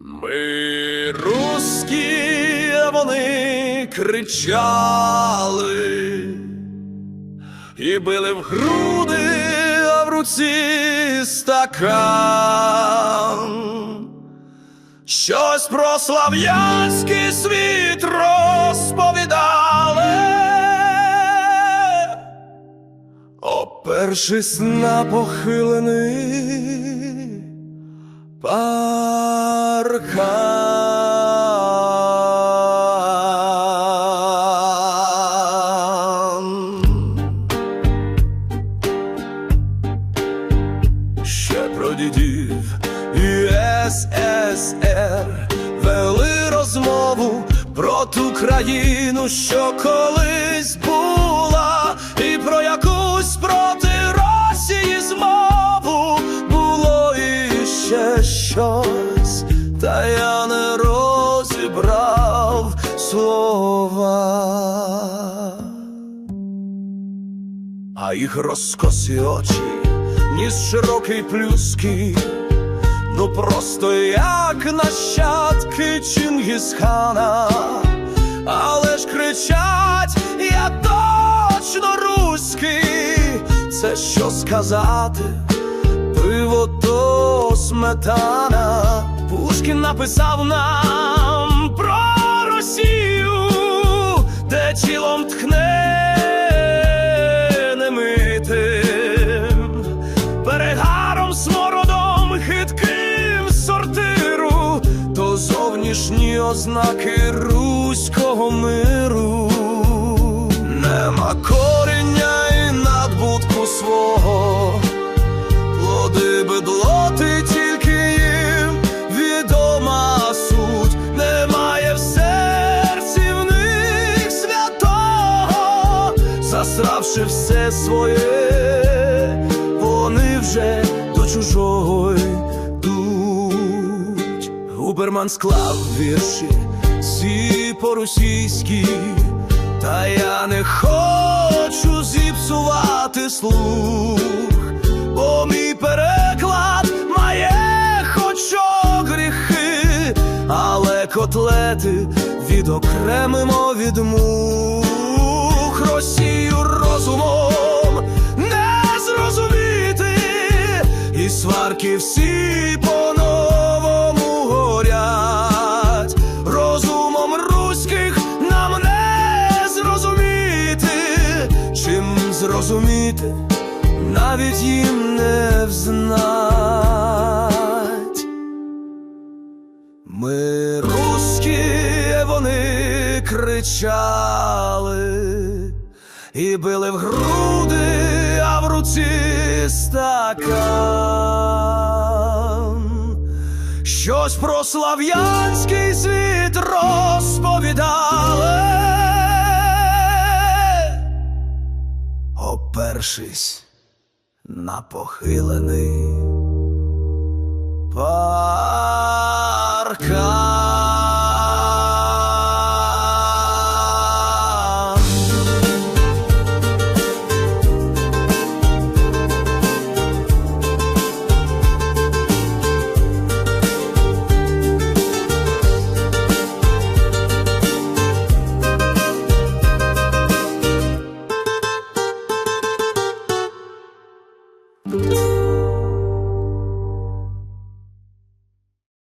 Ми русські, вони кричали і били в груди, а в руці стакан. Щось про слав'янський світ розповідали, опершись на похилений Ще про дідів і СССР вели розмову про ту країну, що колись була, і про якусь проти Росії змову було іще щось, та я не розібрав слова. А їх розкосі очі, ніс широкий плюский, ну просто як нащадки Чингісхана, але ж кричать, я точно руський, це що сказати, пиво то сметана. Пушкін написав нам про Росію, де тілом тхне зовнішні ознаки руського миру, нема коріння і надбутку свого, плоди бедлоти тільки їм відома суть, немає в серці в них святого, засравши все своє, вони вже до чужого Губерман склав вірші всі по-російськи, та я не хочу зіпсувати слух, бо мій переклад має хоч гріхи, але котлети відокремимо від мух. Росію розумом не зрозуміти, і сварки всі зрозуміти, навіть їм не взнать. Ми русські, вони кричали і били в груди, а в руці стакан. Щось про слав'янський світ розповідали, опершись на похилений.